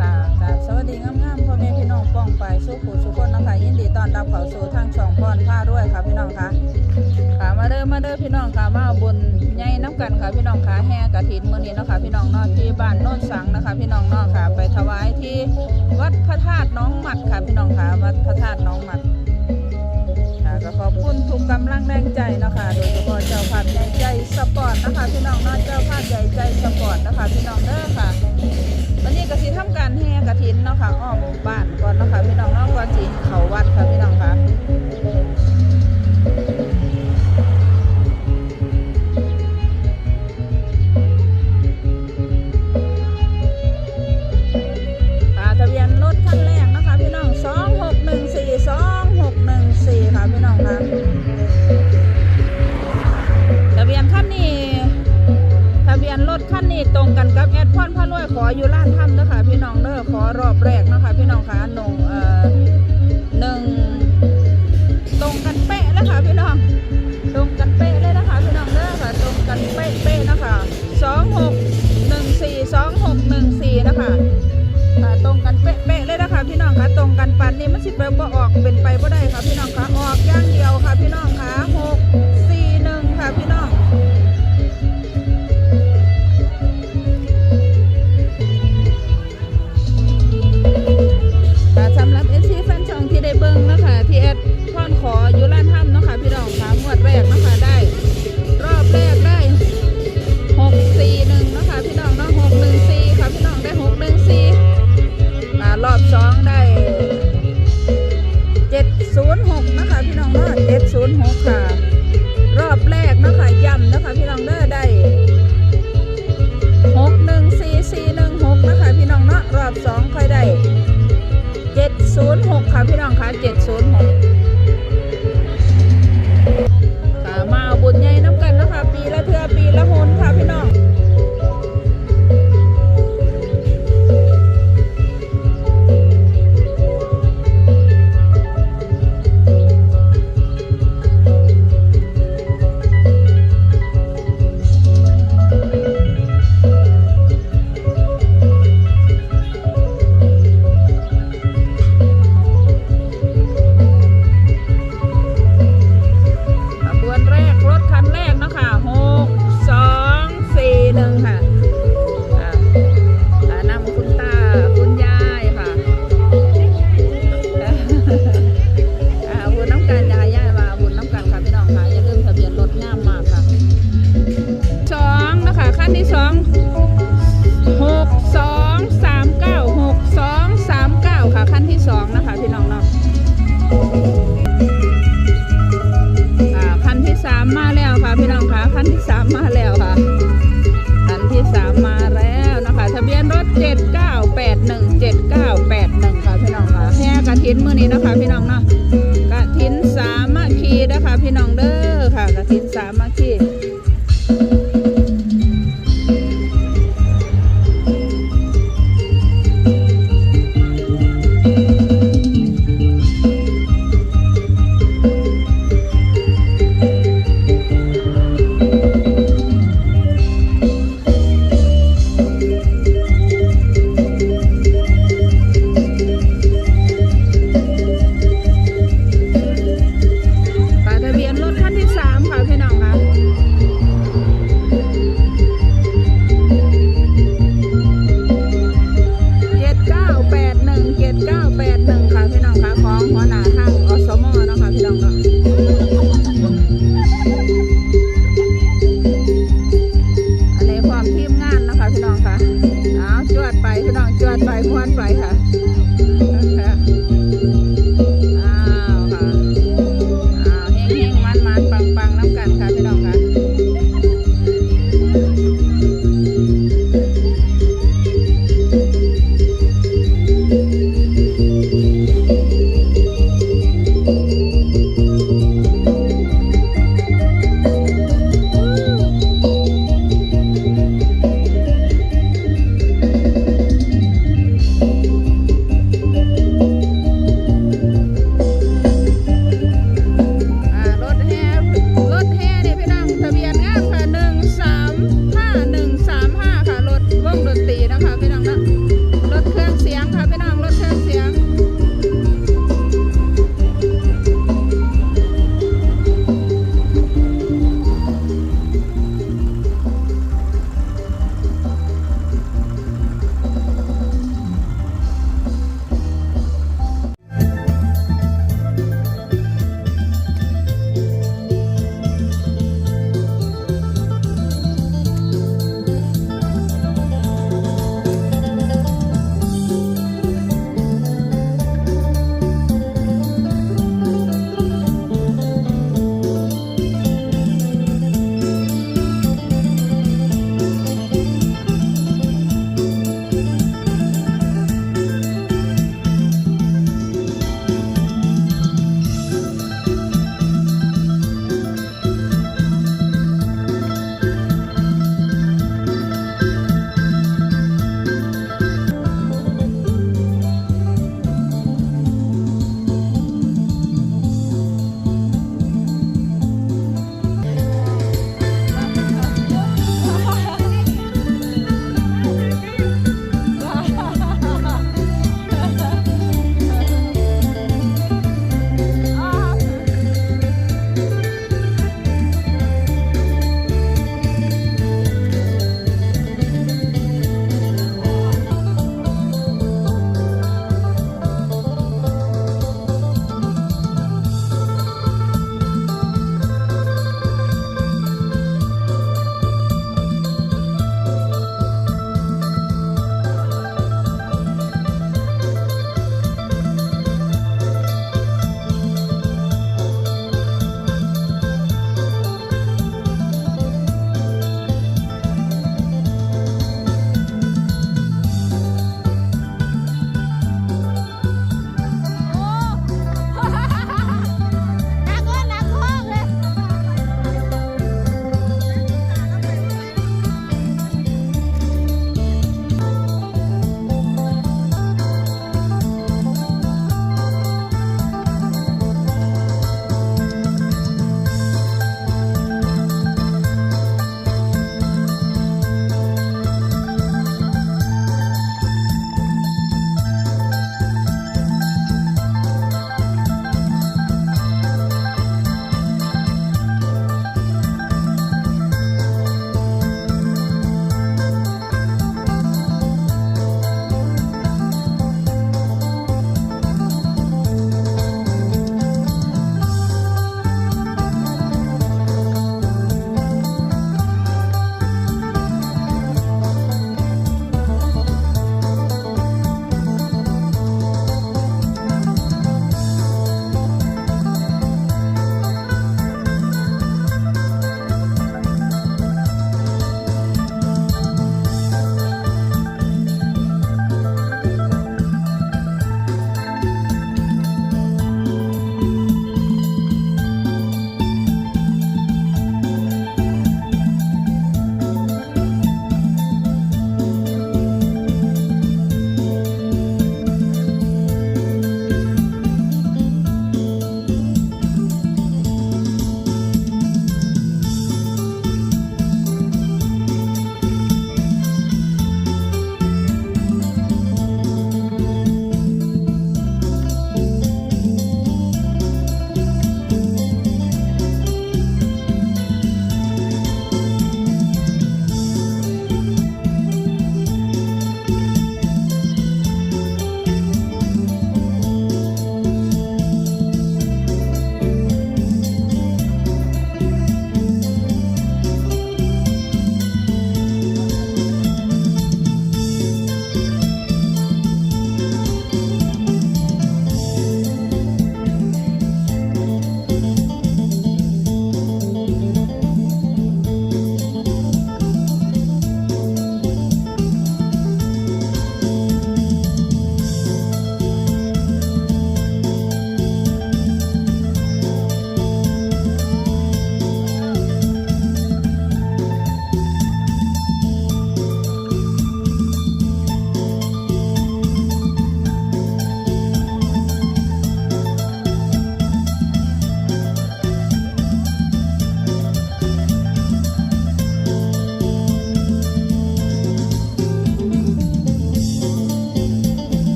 ค่ะกราบสวัสดีงามๆพ่อแม่พี่น้องป้องไปสู้ผู้สุคนนะคะยินดีต้อนรับเข้าสู่ทางช่องพรผ้าด้วยค่ะพี่น้องค่ะค่ะมาเด้อมาเด้อพี่น้องค่ะมาเอาบุญใหญ่น้ำกันค่ะพี่น้องค่ะแห่กระถินเมื้อนี้นะคะพี่น้องนอที่บ้านโน่นสังนะคะ พี่น้องนอค่ะ ไปถวายที่วัดพระธาตุน้องหมัดค่ะพี่น้องค่ะวัดพระธาตุน้องหมัด ขอบคุณทุกกำลังแรงใจนะคะโดยเฉพาะเจ้าภาพใหญ่ใจสปอร์ตนะคะพี่น้องเนาะเจ้าภาพใหญ่ใจสปอร์ตนะคะพี่น้องเด้อค่ะวันนี้ก็สิทำการแห่กระถินเนาะค่ะอ้อมบ้านก่อนเนาะค่ะพี่น้องเนาะก่อนสี ยนรถคันนี้ตรงกันกับแอดพอนพ่อรวยขออยู่ร้านถ้ำเด้อค่ะพี่น้องเด้อขอรอบแรกนะคะพี่น้องค่ะหนงเอ่อหนึ่งตรงกันเป๊ะแลยค่ะพี่น้องตรงกันเป๊ะเลยนะคะพี่น้องเด้อค่ะตรงกันเป๊ะเป๊ะนะคะสองหกหนึ่งสี่สองหกหนึ่ง ขั้นที่สองหกสองสามเก้าหกสองสามเก้าค่ะขั้นที่สองนะคะพี่น้องเนาะอ่าคันที่สามมาแล้วค่ะพี่น้องค่ะคันที่สามมาแล้วค่ะคันที่สามมาแล้วนะคะทะเบียนรถเจ็ดเก้าแปดหนึ่งเจ็ดเก้าแปดหนึ่งค่ะพี่น้องค่ะแห่กระถินมือนี้นะคะพี่น้องเนาะ